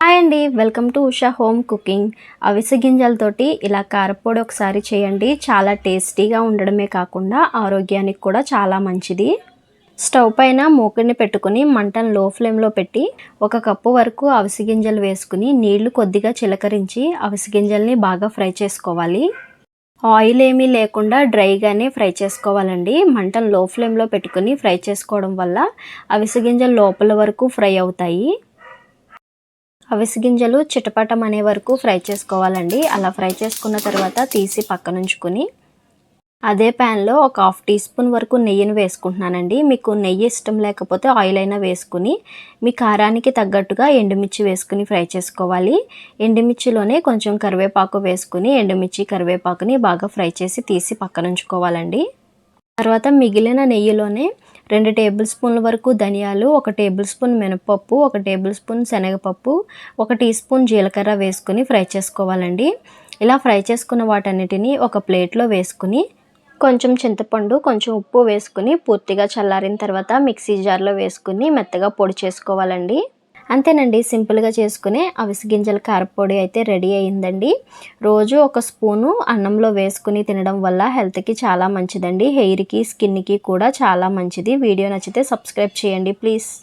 Hi అండి welcome to Usha home cooking. అవిసె గింజలతోటి ఇలా కారపొడి ఒకసారి చేయండి. చాలా టేస్టీగా ఉండడమే కాకుండా ఆరోగ్యానికి కూడా చాలా మంచిది. స్టవ్ పైన మూకుడిని పెట్టుకుని మంటను లో ఫ్లేమ్లో పెట్టి ఒక కప్పు వరకు అవిసె గింజలు వేసుకుని నీళ్ళు కొద్దిగా చిలకరించి అవిసె గింజల్ని బాగా ఫ్రై చేసుకోవాలి. ఆయిల్ ఏమీ లేకుండా డ్రైగానే ఫ్రై చేసుకోవాలండి. మంటను లో ఫ్లేమ్లో పెట్టుకుని ఫ్రై చేసుకోవడం వల్ల అవిసె గింజలు లోపల వరకు ఫ్రై అవుతాయి. అవిసె గింజలు చిటపటం అనే వరకు ఫ్రై చేసుకోవాలండి. అలా ఫ్రై చేసుకున్న తర్వాత తీసి పక్కనుంచుకొని అదే ప్యాన్లో ఒక హాఫ్ టీ స్పూన్ వరకు నెయ్యిని వేసుకుంటున్నానండి. మీకు నెయ్యి ఇష్టం లేకపోతే ఆయిల్ అయినా వేసుకుని మీ కారానికి తగ్గట్టుగా ఎండుమిర్చి వేసుకుని ఫ్రై చేసుకోవాలి. ఎండుమిర్చిలోనే కొంచెం కరివేపాకు వేసుకుని ఎండుమిర్చి కరివేపాకుని బాగా ఫ్రై చేసి తీసి పక్కనుంచుకోవాలండి. తర్వాత మిగిలిన నెయ్యిలోనే రెండు టేబుల్ స్పూన్ల వరకు ధనియాలు ఒక టేబుల్ స్పూన్ మినపప్పు ఒక టేబుల్ స్పూన్ శనగపప్పు ఒక టీ స్పూన్ జీలకర్ర వేసుకుని ఫ్రై చేసుకోవాలండి. ఇలా ఫ్రై చేసుకున్న వాటన్నిటిని ఒక ప్లేట్లో వేసుకుని కొంచెం చింతపండు కొంచెం ఉప్పు వేసుకుని పూర్తిగా చల్లారిన తర్వాత మిక్సీ జార్లో వేసుకుని మెత్తగా పొడి చేసుకోవాలండి. అంతేనండి సింపుల్గా చేసుకునే అవిసి గింజల కారపొడి అయితే రెడీ అయ్యిందండి. రోజు ఒక స్పూను అన్నంలో వేసుకుని తినడం వల్ల హెల్త్కి చాలా మంచిదండి. హెయిర్కి స్కిన్కి కూడా చాలా మంచిది. వీడియో నచ్చితే సబ్స్క్రైబ్ చేయండి ప్లీజ్.